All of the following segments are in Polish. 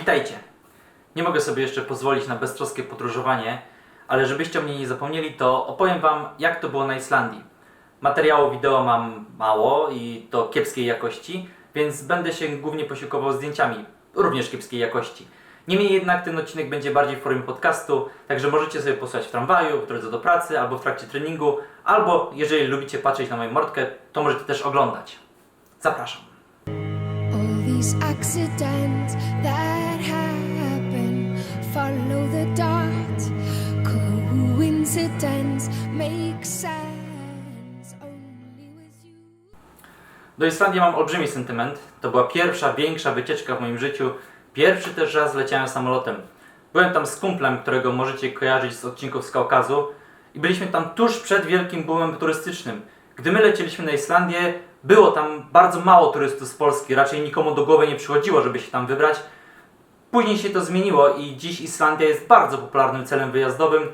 Witajcie! Nie mogę sobie jeszcze pozwolić na beztroskie podróżowanie, ale żebyście o mnie nie zapomnieli, to opowiem Wam, jak to było na Islandii. Materiału wideo mam mało i to kiepskiej jakości, więc będę się głównie posiłkował zdjęciami, również kiepskiej jakości. Niemniej jednak ten odcinek będzie bardziej w formie podcastu, także możecie sobie posłuchać w tramwaju, w drodze do pracy, albo w trakcie treningu, albo jeżeli lubicie patrzeć na moją mordkę, to możecie też oglądać. Zapraszam. These accidents that follow the dot. Coincidence makes sense only with you. Do Islandii mam olbrzymi sentyment. To była pierwsza, większa wycieczka w moim życiu. Pierwszy też raz leciałem samolotem. Byłem tam z kumplem, którego możecie kojarzyć z odcinków z Kaukazu i byliśmy tam tuż przed wielkim boomem turystycznym. Gdy my lecieliśmy na Islandię, było tam bardzo mało turystów z Polski, raczej nikomu do głowy nie przychodziło, żeby się tam wybrać. Później się to zmieniło i dziś Islandia jest bardzo popularnym celem wyjazdowym,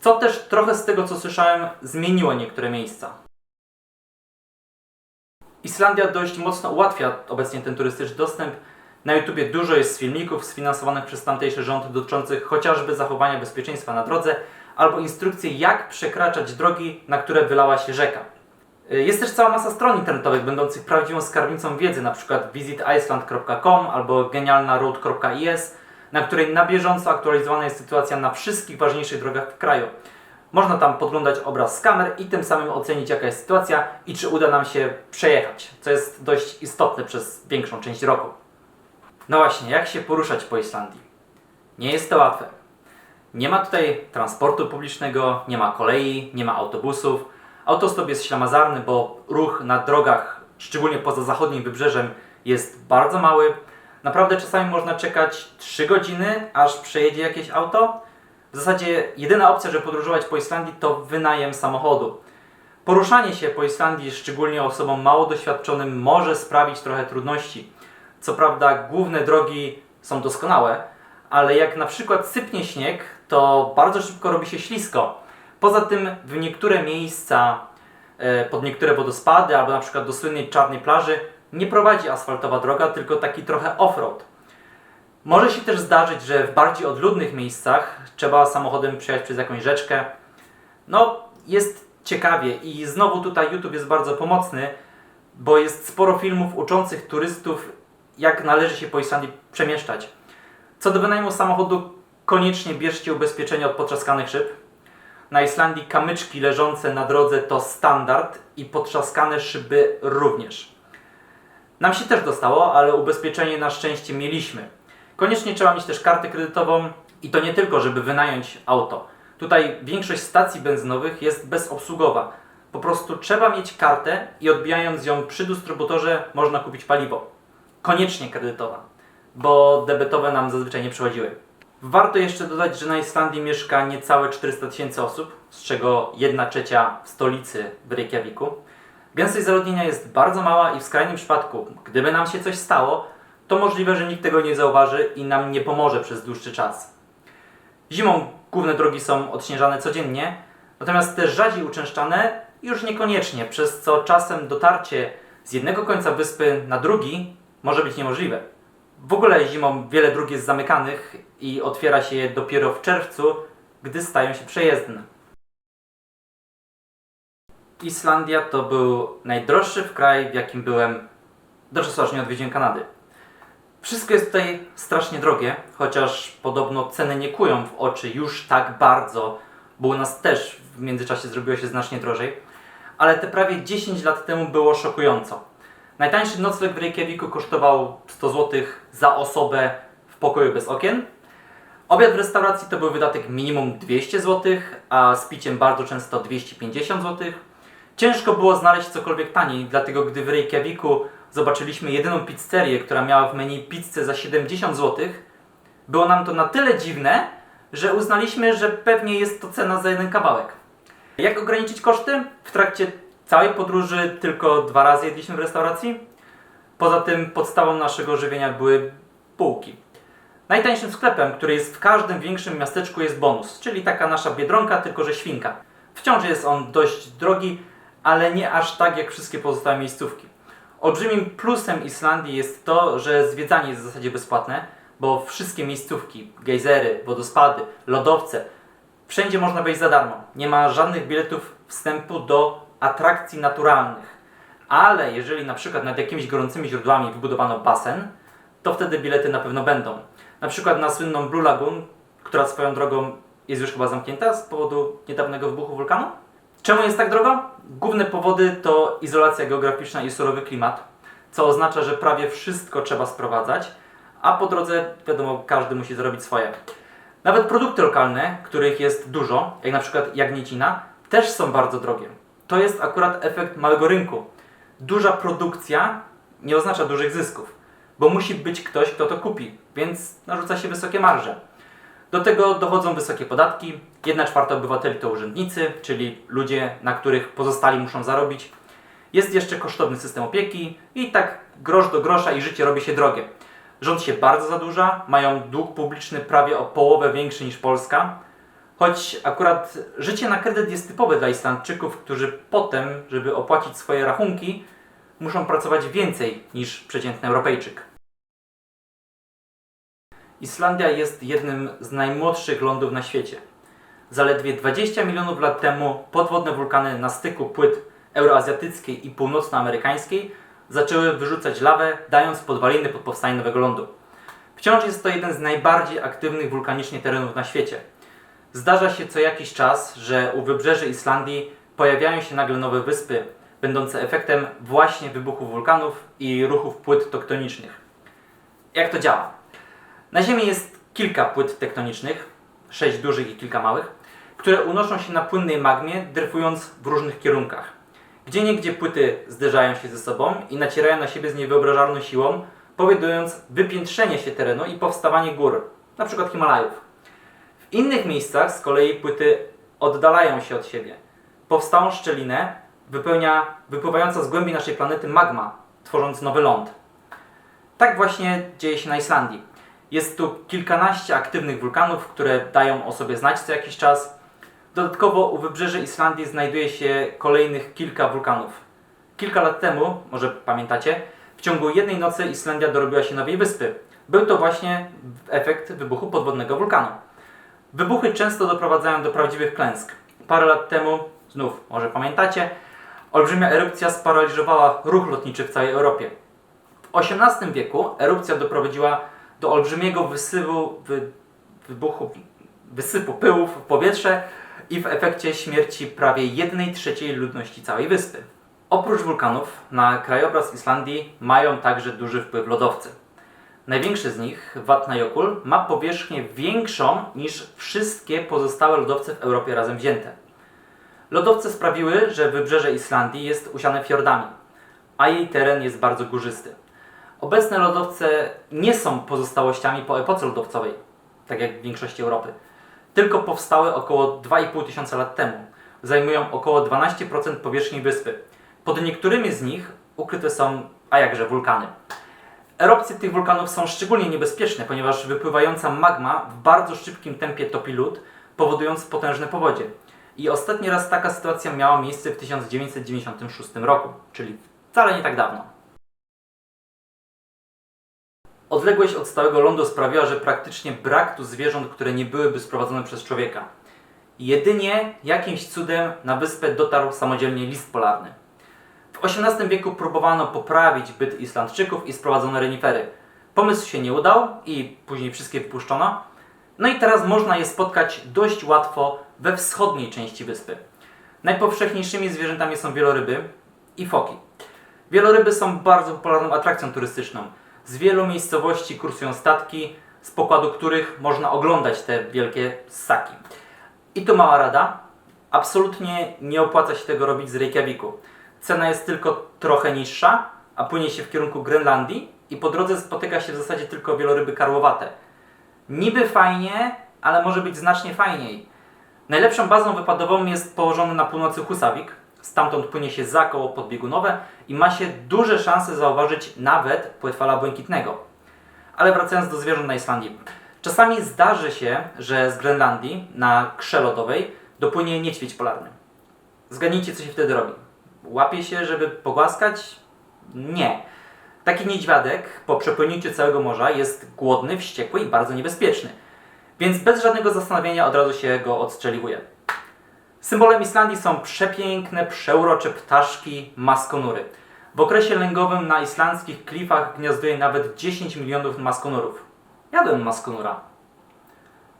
co też trochę z tego co słyszałem zmieniło niektóre miejsca. Islandia dość mocno ułatwia obecnie ten turystyczny dostęp. Na YouTubie dużo jest filmików sfinansowanych przez tamtejszy rząd dotyczących chociażby zachowania bezpieczeństwa na drodze albo instrukcji jak przekraczać drogi, na które wylała się rzeka. Y, Jest też cała masa stron internetowych będących prawdziwą skarbnicą wiedzy, np. visiticeland.com albo genialnaroad.is, na której na bieżąco aktualizowana jest sytuacja na wszystkich ważniejszych drogach w kraju. Można tam podglądać obraz z kamer i tym samym ocenić jaka jest sytuacja i czy uda nam się przejechać, co jest dość istotne przez większą część roku. No właśnie, jak się poruszać po Islandii? Nie jest to łatwe. Nie ma tutaj transportu publicznego, nie ma kolei, nie ma autobusów. Autostop jest ślamazarny, bo ruch na drogach, szczególnie poza zachodnim wybrzeżem, jest bardzo mały. Naprawdę czasami można czekać 3 godziny, aż przejedzie jakieś auto. W zasadzie jedyna opcja, żeby podróżować po Islandii to wynajem samochodu. Poruszanie się po Islandii, szczególnie osobom mało doświadczonym, może sprawić trochę trudności. Co prawda, główne drogi są doskonałe, ale jak na przykład sypnie śnieg, to bardzo szybko robi się ślisko. Poza tym, w niektóre miejsca, e, pod niektóre wodospady, albo na przykład do słynnej czarnej plaży, nie prowadzi asfaltowa droga, tylko taki trochę off-road. Może się też zdarzyć, że w bardziej odludnych miejscach trzeba samochodem przejechać przez jakąś rzeczkę. No, jest ciekawie i znowu tutaj YouTube jest bardzo pomocny, bo jest sporo filmów uczących turystów, jak należy się po Islandii przemieszczać. Co do wynajmu samochodu, koniecznie bierzcie ubezpieczenie od potrzaskanych szyb. Na Islandii kamyczki leżące na drodze to standard i potrzaskane szyby również. Nam się też dostało, ale ubezpieczenie na szczęście mieliśmy. Koniecznie trzeba mieć też kartę kredytową i to nie tylko, żeby wynająć auto. Tutaj większość stacji benzynowych jest bezobsługowa. Po prostu trzeba mieć kartę i odbijając ją przy dystrybutorze można kupić paliwo. Koniecznie kredytowa, bo debetowe nam zazwyczaj nie przychodziły. Warto jeszcze dodać, że na Islandii mieszka niecałe 400 tysięcy osób, z czego 1 trzecia w stolicy w Reykjaviku. Gęstość zaludnienia jest bardzo mała i w skrajnym przypadku, gdyby nam się coś stało, to możliwe, że nikt tego nie zauważy i nam nie pomoże przez dłuższy czas. Zimą główne drogi są odśnieżane codziennie, natomiast te rzadziej uczęszczane już niekoniecznie, przez co czasem dotarcie z jednego końca wyspy na drugi może być niemożliwe. W ogóle zimą wiele dróg jest zamykanych i otwiera się je dopiero w czerwcu, gdy stają się przejezdne. Islandia to był najdroższy w kraj, w jakim byłem czasu aż nie odwiedziłem Kanady. Wszystko jest tutaj strasznie drogie, chociaż podobno ceny nie kują w oczy już tak bardzo, bo u nas też w międzyczasie zrobiło się znacznie drożej. Ale te prawie 10 lat temu było szokująco. Najtańszy nocleg w Reykjaviku kosztował 100 zł za osobę w pokoju bez okien. Obiad w restauracji to był wydatek minimum 200 zł, a z piciem bardzo często 250 zł. Ciężko było znaleźć cokolwiek taniej, dlatego gdy w Reykjaviku zobaczyliśmy jedyną pizzerię, która miała w menu pizzę za 70 zł, było nam to na tyle dziwne, że uznaliśmy, że pewnie jest to cena za jeden kawałek. Jak ograniczyć koszty? W trakcie całej podróży tylko dwa razy jedliśmy w restauracji. Poza tym podstawą naszego żywienia były bułki. Najtańszym sklepem, który jest w każdym większym miasteczku jest bonus, czyli taka nasza biedronka, tylko że świnka. Wciąż jest on dość drogi, ale nie aż tak jak wszystkie pozostałe miejscówki. Olbrzymim plusem Islandii jest to, że zwiedzanie jest w zasadzie bezpłatne. bo wszystkie miejscówki, gejzery, wodospady, lodowce, wszędzie można wejść za darmo. Nie ma żadnych biletów wstępu do atrakcji naturalnych. Ale jeżeli na przykład nad jakimiś gorącymi źródłami wybudowano basen, to wtedy bilety na pewno będą. Na przykład na słynną Blue Lagoon, która swoją drogą jest już chyba zamknięta z powodu niedawnego wybuchu wulkanu. Czemu jest tak drogo? Główne powody to izolacja geograficzna i surowy klimat, co oznacza, że prawie wszystko trzeba sprowadzać, a po drodze, wiadomo, każdy musi zrobić swoje. Nawet produkty lokalne, których jest dużo, jak na przykład jagnięcina, też są bardzo drogie. To jest akurat efekt małego rynku. Duża produkcja nie oznacza dużych zysków, bo musi być ktoś, kto to kupi, więc narzuca się wysokie marże. Do tego dochodzą wysokie podatki. 1 czwarta obywateli to urzędnicy, czyli ludzie, na których pozostali muszą zarobić. Jest jeszcze kosztowny system opieki i tak grosz do grosza i życie robi się drogie. Rząd się bardzo zadłuża, mają dług publiczny prawie o połowę większy niż Polska. Choć akurat życie na kredyt jest typowe dla Islandczyków, którzy potem, żeby opłacić swoje rachunki, muszą pracować więcej niż przeciętny Europejczyk. Islandia jest jednym z najmłodszych lądów na świecie. Zaledwie 20 milionów lat temu podwodne wulkany na styku płyt euroazjatyckiej i północnoamerykańskiej zaczęły wyrzucać lawę, dając podwaliny pod powstanie nowego lądu. Wciąż jest to jeden z najbardziej aktywnych wulkanicznie terenów na świecie. Zdarza się co jakiś czas, że u wybrzeży Islandii pojawiają się nagle nowe wyspy, będące efektem właśnie wybuchu wulkanów i ruchów płyt tektonicznych. Jak to działa? Na Ziemi jest kilka płyt tektonicznych, sześć dużych i kilka małych, które unoszą się na płynnej magmie, dryfując w różnych kierunkach. Gdzie niegdzie płyty zderzają się ze sobą i nacierają na siebie z niewyobrażalną siłą, powodując wypiętrzenie się terenu i powstawanie gór, np. Himalajów. W innych miejscach z kolei płyty oddalają się od siebie. Powstałą szczelinę wypełnia wypływająca z głębi naszej planety magma, tworząc nowy ląd. Tak właśnie dzieje się na Islandii. Jest tu kilkanaście aktywnych wulkanów, które dają o sobie znać co jakiś czas. Dodatkowo u wybrzeży Islandii znajduje się kolejnych kilka wulkanów. Kilka lat temu, może pamiętacie, w ciągu jednej nocy Islandia dorobiła się nowej wyspy. Był to właśnie efekt wybuchu podwodnego wulkanu. Wybuchy często doprowadzają do prawdziwych klęsk. Parę lat temu, znów może pamiętacie, olbrzymia erupcja sparaliżowała ruch lotniczy w całej Europie. W XVIII wieku erupcja doprowadziła do olbrzymiego wysypu, wy, wybuchu, wysypu pyłów w powietrze i w efekcie śmierci prawie 1 trzeciej ludności całej wyspy. Oprócz wulkanów na krajobraz Islandii mają także duży wpływ lodowcy. Największy z nich, Vatnajökull, ma powierzchnię większą niż wszystkie pozostałe lodowce w Europie razem wzięte. Lodowce sprawiły, że wybrzeże Islandii jest usiane fiordami, a jej teren jest bardzo górzysty. Obecne lodowce nie są pozostałościami po epoce lodowcowej, tak jak w większości Europy, tylko powstały około 2,5 tysiąca lat temu. Zajmują około 12% powierzchni wyspy. Pod niektórymi z nich ukryte są, a jakże, wulkany. Erupcje tych wulkanów są szczególnie niebezpieczne, ponieważ wypływająca magma w bardzo szybkim tempie topi lód, powodując potężne powodzie. I ostatni raz taka sytuacja miała miejsce w 1996 roku, czyli wcale nie tak dawno. Odległość od stałego lądu sprawiała, że praktycznie brak tu zwierząt, które nie byłyby sprowadzone przez człowieka. Jedynie jakimś cudem na wyspę dotarł samodzielnie list polarny. W XVIII wieku próbowano poprawić byt Islandczyków i sprowadzono renifery. Pomysł się nie udał i później wszystkie wypuszczono. No i teraz można je spotkać dość łatwo we wschodniej części wyspy. Najpowszechniejszymi zwierzętami są wieloryby i foki. Wieloryby są bardzo popularną atrakcją turystyczną. Z wielu miejscowości kursują statki, z pokładu których można oglądać te wielkie ssaki. I tu mała rada. Absolutnie nie opłaca się tego robić z Reykjaviku. Cena jest tylko trochę niższa, a płynie się w kierunku Grenlandii i po drodze spotyka się w zasadzie tylko wieloryby karłowate. Niby fajnie, ale może być znacznie fajniej. Najlepszą bazą wypadową jest położony na północy Husavik. Stamtąd płynie się za koło podbiegunowe i ma się duże szanse zauważyć nawet płetwala błękitnego. Ale wracając do zwierząt na Islandii. Czasami zdarzy się, że z Grenlandii na krze lodowej dopłynie niedźwiedź polarny. Zgadnijcie, co się wtedy robi. Łapie się, żeby pogłaskać? Nie. Taki niedźwiadek po przepłynięciu całego morza jest głodny, wściekły i bardzo niebezpieczny. Więc bez żadnego zastanowienia od razu się go odstrzeliwuje. Symbolem Islandii są przepiękne, przeurocze ptaszki maskonury. W okresie lęgowym na islandzkich klifach gniazduje nawet 10 milionów maskonurów. Jadłem maskonura.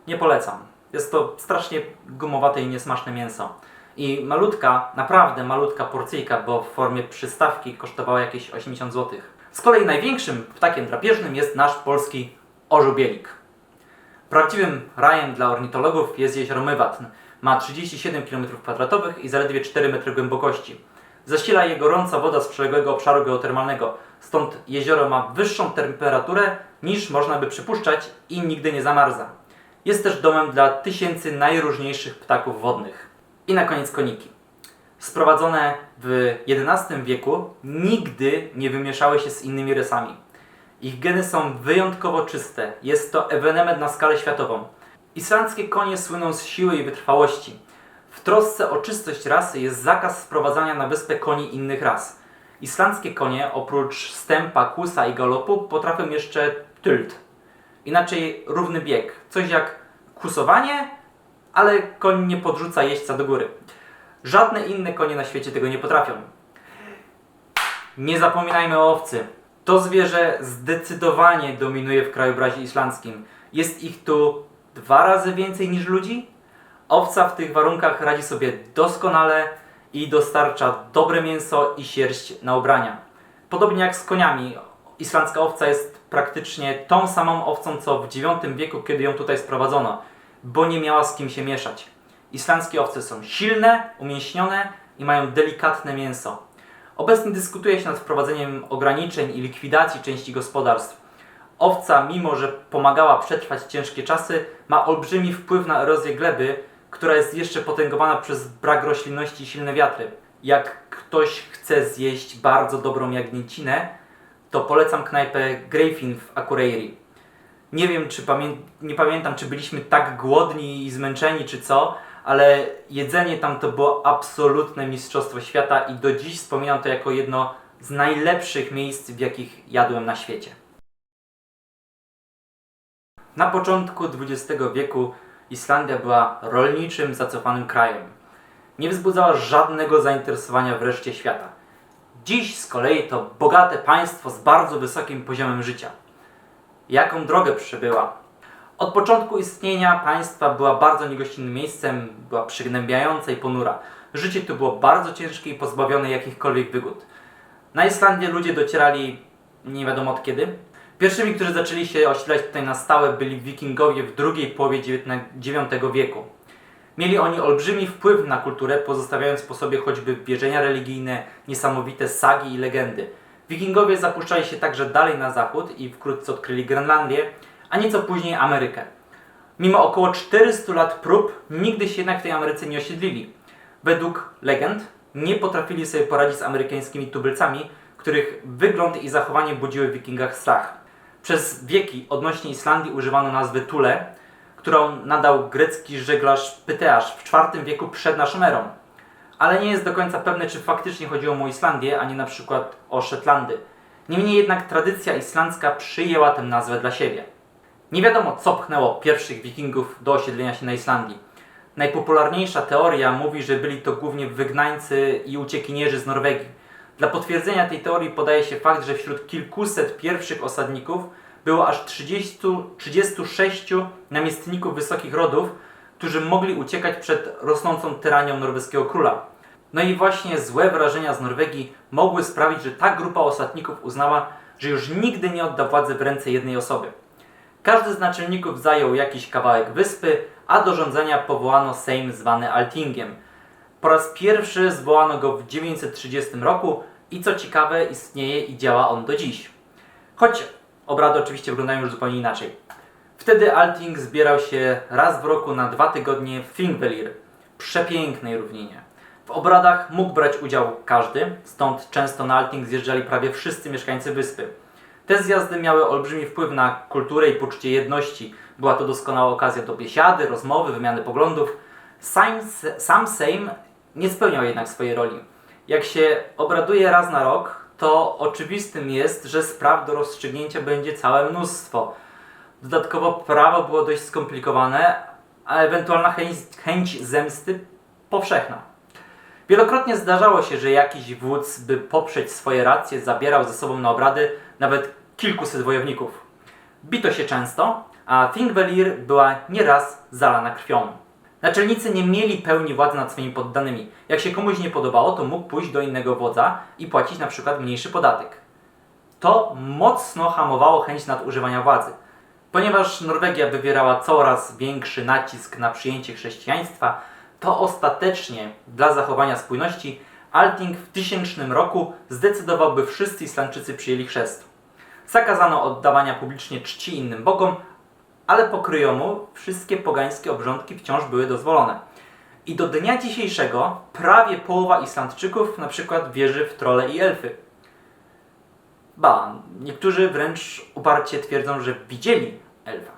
Nie polecam. Jest to strasznie gumowate i niesmaczne mięso. I malutka, naprawdę malutka porcyjka, bo w formie przystawki kosztowała jakieś 80 zł. Z kolei największym ptakiem drapieżnym jest nasz polski orzeł bielik. Prawdziwym rajem dla ornitologów jest jezioro Mywatn. Ma 37 km2 i zaledwie 4 metry głębokości. Zasila je gorąca woda z przyległego obszaru geotermalnego, stąd jezioro ma wyższą temperaturę niż można by przypuszczać i nigdy nie zamarza. Jest też domem dla tysięcy najróżniejszych ptaków wodnych. I na koniec koniki. Sprowadzone w XI wieku nigdy nie wymieszały się z innymi rasami. Ich geny są wyjątkowo czyste. Jest to ewenement na skalę światową. Islandzkie konie słyną z siły i wytrwałości. W trosce o czystość rasy jest zakaz sprowadzania na wyspę koni innych ras. Islandzkie konie oprócz stępa, kłusa i galopu potrafią jeszcze tylt. Inaczej równy bieg. Coś jak kusowanie, ale koń nie podrzuca jeźdźca do góry. Żadne inne konie na świecie tego nie potrafią. Nie zapominajmy o owcy. To zwierzę zdecydowanie dominuje w krajobrazie islandzkim. Jest ich tu dwa razy więcej niż ludzi. Owca w tych warunkach radzi sobie doskonale i dostarcza dobre mięso i sierść na ubrania. Podobnie jak z koniami, islandzka owca jest praktycznie tą samą owcą co w IX wieku, kiedy ją tutaj sprowadzono, bo nie miała z kim się mieszać. Islandzkie owce są silne, umięśnione i mają delikatne mięso. Obecnie dyskutuje się nad wprowadzeniem ograniczeń i likwidacji części gospodarstw. Owca, mimo że pomagała przetrwać ciężkie czasy, ma olbrzymi wpływ na erozję gleby, która jest jeszcze potęgowana przez brak roślinności i silne wiatry. Jak ktoś chce zjeść bardzo dobrą jagnięcinę, to polecam knajpę Greyfin w Akureyri. Nie wiem, czy pamię... nie pamiętam, czy byliśmy tak głodni i zmęczeni, czy co, ale jedzenie tam to było absolutne mistrzostwo świata i do dziś wspominam to jako jedno z najlepszych miejsc, w jakich jadłem na świecie. Na początku XX wieku Islandia była rolniczym, zacofanym krajem. Nie wzbudzała żadnego zainteresowania w reszcie świata. Dziś z kolei to bogate państwo z bardzo wysokim poziomem życia. Jaką drogę przybyła? Od początku istnienia państwa była bardzo niegościnnym miejscem, była przygnębiająca i ponura. Życie tu było bardzo ciężkie i pozbawione jakichkolwiek wygód. Na Islandię ludzie docierali nie wiadomo od kiedy. Pierwszymi, którzy zaczęli się osiedlać tutaj na stałe, byli wikingowie w drugiej połowie IX wieku. Mieli oni olbrzymi wpływ na kulturę, pozostawiając po sobie choćby wierzenia religijne, niesamowite sagi i legendy. Wikingowie zapuszczali się także dalej na zachód i wkrótce odkryli Grenlandię, a nieco później Amerykę. Mimo około 400 lat prób, nigdy się jednak w tej Ameryce nie osiedlili. Według legend nie potrafili sobie poradzić z amerykańskimi tubylcami, których wygląd i zachowanie budziły w wikingach strach. Przez wieki odnośnie Islandii używano nazwy Tule, którą nadał grecki żeglarz Pyteasz w IV wieku przed naszą erą. Ale nie jest do końca pewne, czy faktycznie chodziło mu o Islandię, a nie na przykład o Szetlandy. Niemniej jednak tradycja islandzka przyjęła tę nazwę dla siebie. Nie wiadomo, co pchnęło pierwszych wikingów do osiedlenia się na Islandii. Najpopularniejsza teoria mówi, że byli to głównie wygnańcy i uciekinierzy z Norwegii. Dla potwierdzenia tej teorii podaje się fakt, że wśród kilkuset pierwszych osadników było aż 30, 36 namiestników wysokich rodów, którzy mogli uciekać przed rosnącą tyranią norweskiego króla. No i właśnie złe wrażenia z Norwegii mogły sprawić, że ta grupa osadników uznała, że już nigdy nie odda władzy w ręce jednej osoby. Każdy z naczelników zajął jakiś kawałek wyspy, a do rządzenia powołano Sejm zwany Altingiem. Po raz pierwszy zwołano go w 930 roku i co ciekawe istnieje i działa on do dziś. Choć obrady oczywiście wyglądają już zupełnie inaczej. Wtedy Alting zbierał się raz w roku na dwa tygodnie w Thingvellir, przepięknej równinie. W obradach mógł brać udział każdy, stąd często na Alting zjeżdżali prawie wszyscy mieszkańcy wyspy. Te zjazdy miały olbrzymi wpływ na kulturę i poczucie jedności. Była to doskonała okazja do biesiady, rozmowy, wymiany poglądów. Sam, sam Sejm nie spełniał jednak swojej roli. Jak się obraduje raz na rok, to oczywistym jest, że spraw do rozstrzygnięcia będzie całe mnóstwo. Dodatkowo prawo było dość skomplikowane, a ewentualna chęć, chęć zemsty powszechna. Wielokrotnie zdarzało się, że jakiś wódz, by poprzeć swoje racje, zabierał ze sobą na obrady nawet kilkuset wojowników. Bito się często, a Thingvellir była nieraz zalana krwią. Naczelnicy nie mieli pełni władzy nad swoimi poddanymi. Jak się komuś nie podobało, to mógł pójść do innego wodza i płacić na przykład mniejszy podatek. To mocno hamowało chęć nadużywania władzy. Ponieważ Norwegia wywierała coraz większy nacisk na przyjęcie chrześcijaństwa, to ostatecznie dla zachowania spójności Alting w tysięcznym roku zdecydował, by wszyscy Islandczycy przyjęli chrzest. Zakazano oddawania publicznie czci innym bogom, ale po kryjomu wszystkie pogańskie obrządki wciąż były dozwolone. I do dnia dzisiejszego prawie połowa Islandczyków na przykład wierzy w trole i elfy. Ba, niektórzy wręcz uparcie twierdzą, że widzieli elfa.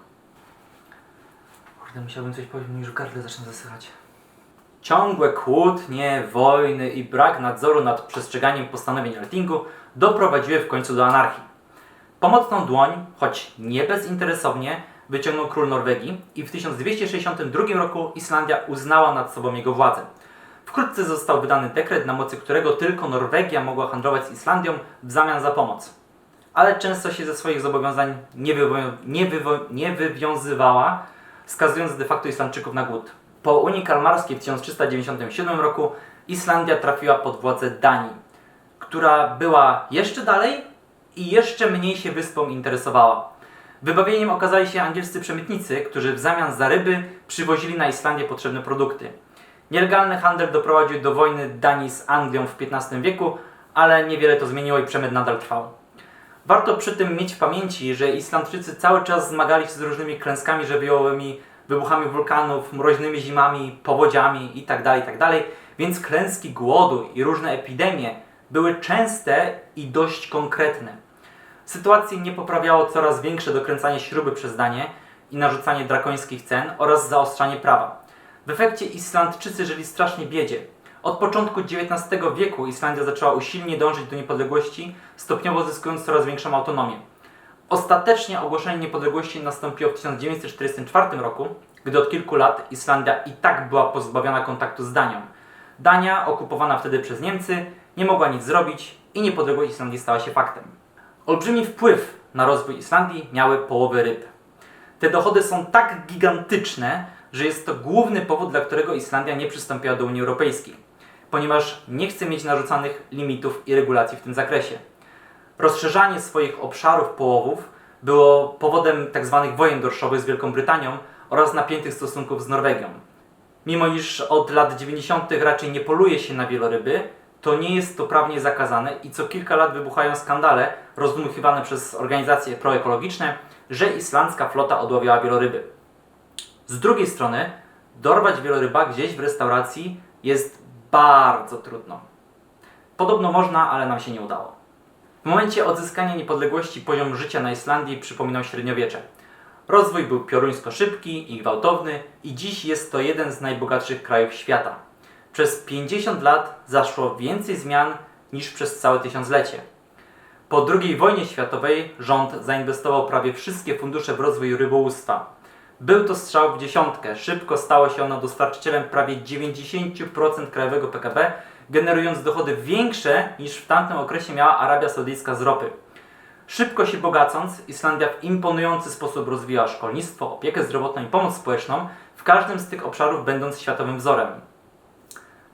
Kurde, musiałbym coś powiedzieć, mi już w gardle zaczyna zasychać. Ciągłe kłótnie, wojny i brak nadzoru nad przestrzeganiem postanowień Altingu doprowadziły w końcu do anarchii. Pomocną dłoń, choć nie bezinteresownie, wyciągnął król Norwegii i w 1262 roku Islandia uznała nad sobą jego władzę. Wkrótce został wydany dekret, na mocy którego tylko Norwegia mogła handlować z Islandią w zamian za pomoc. Ale często się ze swoich zobowiązań nie, wywo- nie, wywo- nie wywiązywała, skazując de facto Islandczyków na głód. Po Unii Kalmarskiej w 1397 roku Islandia trafiła pod władzę Danii, która była jeszcze dalej i jeszcze mniej się wyspą interesowała. Wybawieniem okazali się angielscy przemytnicy, którzy w zamian za ryby przywozili na Islandię potrzebne produkty. Nielegalny handel doprowadził do wojny Danii z Anglią w XV wieku, ale niewiele to zmieniło i przemyt nadal trwał. Warto przy tym mieć w pamięci, że Islandczycy cały czas zmagali się z różnymi klęskami żywiołowymi, wybuchami wulkanów, mroźnymi zimami, powodziami itd., itd., więc klęski głodu i różne epidemie były częste i dość konkretne. Sytuację nie poprawiało coraz większe dokręcanie śruby przez Danię i narzucanie drakońskich cen oraz zaostrzanie prawa. W efekcie Islandczycy żyli strasznie biedzie. Od początku XIX wieku Islandia zaczęła usilnie dążyć do niepodległości, stopniowo zyskując coraz większą autonomię. Ostatecznie ogłoszenie niepodległości nastąpiło w 1944 roku, gdy od kilku lat Islandia i tak była pozbawiona kontaktu z Danią. Dania, okupowana wtedy przez Niemcy, nie mogła nic zrobić i niepodległość Islandii stała się faktem. Olbrzymi wpływ na rozwój Islandii miały połowy ryb. Te dochody są tak gigantyczne, że jest to główny powód, dla którego Islandia nie przystąpiła do Unii Europejskiej, ponieważ nie chce mieć narzucanych limitów i regulacji w tym zakresie. Rozszerzanie swoich obszarów połowów było powodem tzw. wojen dorszowych z Wielką Brytanią oraz napiętych stosunków z Norwegią. Mimo iż od lat 90. raczej nie poluje się na wieloryby, to nie jest to prawnie zakazane i co kilka lat wybuchają skandale rozdmuchiwane przez organizacje proekologiczne, że islandzka flota odławiała wieloryby. Z drugiej strony, dorwać wieloryba gdzieś w restauracji jest bardzo trudno. Podobno można, ale nam się nie udało. W momencie odzyskania niepodległości poziom życia na Islandii przypominał średniowiecze. Rozwój był pioruńsko szybki i gwałtowny i dziś jest to jeden z najbogatszych krajów świata. Przez 50 lat zaszło więcej zmian niż przez całe tysiąclecie. Po II wojnie światowej rząd zainwestował prawie wszystkie fundusze w rozwój rybołówstwa. Był to strzał w dziesiątkę. Szybko stało się ono dostarczycielem prawie 90% krajowego PKB, generując dochody większe niż w tamtym okresie miała Arabia Saudyjska z ropy. Szybko się bogacąc, Islandia w imponujący sposób rozwijała szkolnictwo, opiekę zdrowotną i pomoc społeczną, w każdym z tych obszarów będąc światowym wzorem.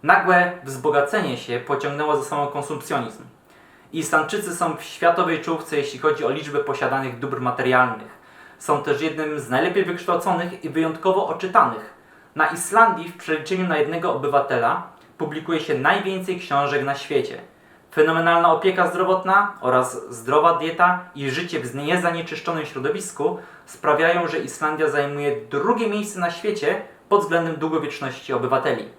Nagłe wzbogacenie się pociągnęło za sobą konsumpcjonizm. Islandczycy są w światowej czołówce, jeśli chodzi o liczbę posiadanych dóbr materialnych. Są też jednym z najlepiej wykształconych i wyjątkowo oczytanych. Na Islandii w przeliczeniu na jednego obywatela publikuje się najwięcej książek na świecie. Fenomenalna opieka zdrowotna oraz zdrowa dieta i życie w niezanieczyszczonym środowisku sprawiają, że Islandia zajmuje drugie miejsce na świecie pod względem długowieczności obywateli.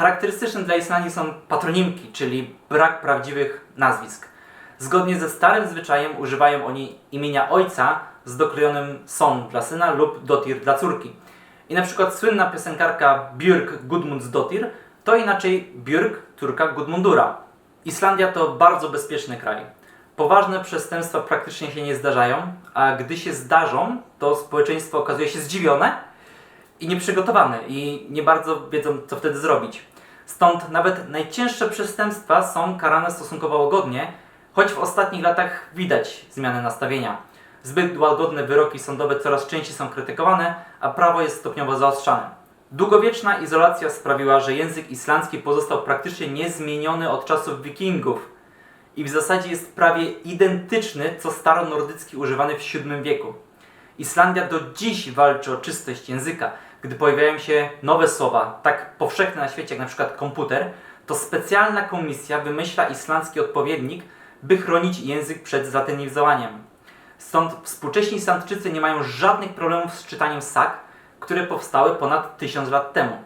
Charakterystyczne dla Islandii są patronimki, czyli brak prawdziwych nazwisk. Zgodnie ze starym zwyczajem używają oni imienia ojca z dokrojonym son dla syna lub dotir dla córki. I na przykład słynna piosenkarka Björk Gudmundsdottir to inaczej Björk córka Gudmundura. Islandia to bardzo bezpieczny kraj. Poważne przestępstwa praktycznie się nie zdarzają, a gdy się zdarzą, to społeczeństwo okazuje się zdziwione i nieprzygotowane i nie bardzo wiedzą, co wtedy zrobić. Stąd nawet najcięższe przestępstwa są karane stosunkowo łagodnie, choć w ostatnich latach widać zmianę nastawienia. Zbyt łagodne wyroki sądowe coraz częściej są krytykowane, a prawo jest stopniowo zaostrzane. Długowieczna izolacja sprawiła, że język islandzki pozostał praktycznie niezmieniony od czasów wikingów i w zasadzie jest prawie identyczny co staronordycki używany w VII wieku. Islandia do dziś walczy o czystość języka. Gdy pojawiają się nowe słowa, tak powszechne na świecie jak na przykład komputer, to specjalna komisja wymyśla islandzki odpowiednik, by chronić język przed zlatynizowaniem. Stąd współcześni Islandczycy nie mają żadnych problemów z czytaniem sag, które powstały ponad tysiąc lat temu.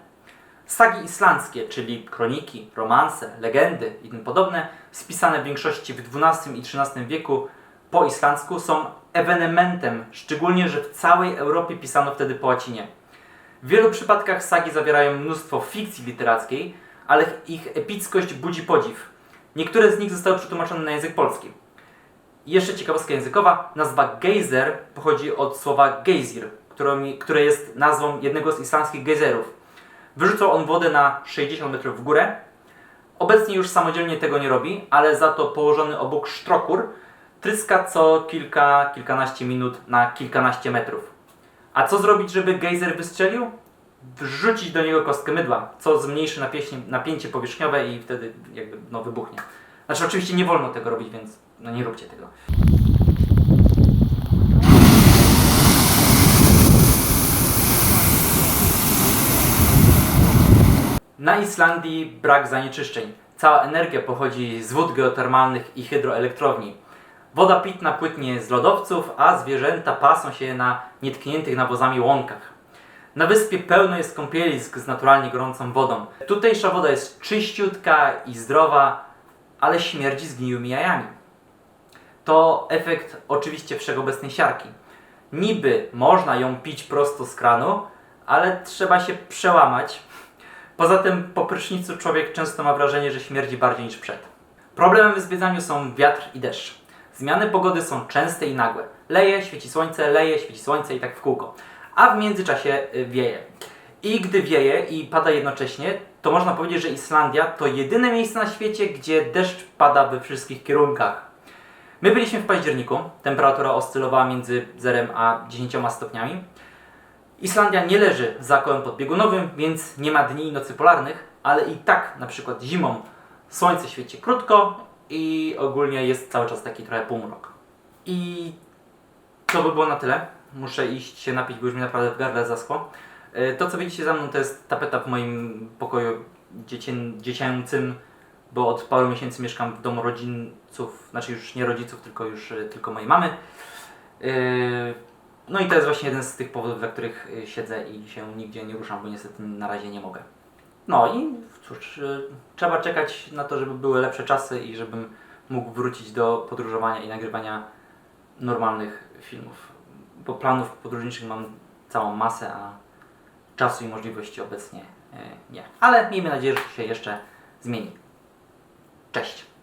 Sagi islandzkie, czyli kroniki, romanse, legendy i tym podobne, spisane w większości w XII i XIII wieku po islandzku, są ewenementem, szczególnie, że w całej Europie pisano wtedy po łacinie. W wielu przypadkach sagi zawierają mnóstwo fikcji literackiej, ale ich epickość budzi podziw. Niektóre z nich zostały przetłumaczone na język polski. Jeszcze ciekawostka językowa, nazwa gejzer pochodzi od słowa gejzir, które jest nazwą jednego z islandzkich gejzerów. Wyrzucał on wodę na 60 metrów w górę. Obecnie już samodzielnie tego nie robi, ale za to położony obok sztrokur tryska co kilka, kilkanaście minut na kilkanaście metrów. A co zrobić, żeby gejzer wystrzelił? Wrzucić do niego kostkę mydła, co zmniejszy napięcie, napięcie powierzchniowe i wtedy jakby no, wybuchnie. Znaczy oczywiście nie wolno tego robić, więc no nie róbcie tego. Na Islandii brak zanieczyszczeń. Cała energia pochodzi z wód geotermalnych i hydroelektrowni. Woda pitna płytnie z lodowców, a zwierzęta pasą się na nietkniętych nawozami łąkach. Na wyspie pełno jest kąpielisk z naturalnie gorącą wodą. Tutejsza woda jest czyściutka i zdrowa, ale śmierdzi zgniłymi jajami. To efekt oczywiście wszechobecnej siarki. Niby można ją pić prosto z kranu, ale trzeba się przełamać. Poza tym po prysznicu człowiek często ma wrażenie, że śmierdzi bardziej niż przed. Problemem w zwiedzaniu są wiatr i deszcz. Zmiany pogody są częste i nagłe. Leje, świeci słońce, leje, świeci słońce i tak w kółko. A w międzyczasie y, wieje. I gdy wieje i pada jednocześnie, to można powiedzieć, że Islandia to jedyne miejsce na świecie, gdzie deszcz pada we wszystkich kierunkach. My byliśmy w październiku, temperatura oscylowała między 0 a 10 stopniami. Islandia nie leży za kołem podbiegunowym, więc nie ma dni i nocy polarnych, ale i tak na przykład zimą słońce świeci krótko i ogólnie jest cały czas taki trochę półmrok. I to by było na tyle. Muszę iść się napić, bo już mi naprawdę w gardle zaschło. E, To co widzicie za mną to jest tapeta w moim pokoju dziecię- dziecięcym, bo od paru miesięcy mieszkam w domu rodziców, znaczy już nie rodziców, tylko już e, tylko mojej mamy. E, no i to jest właśnie jeden z tych powodów, dla których siedzę i się nigdzie nie ruszam, bo niestety na razie nie mogę. No i cóż, y, trzeba czekać na to, żeby były lepsze czasy i żebym mógł wrócić do podróżowania i nagrywania normalnych filmów. Bo planów podróżniczych mam całą masę, a czasu i możliwości obecnie y, nie. Ale miejmy nadzieję, że to się jeszcze zmieni. Cześć!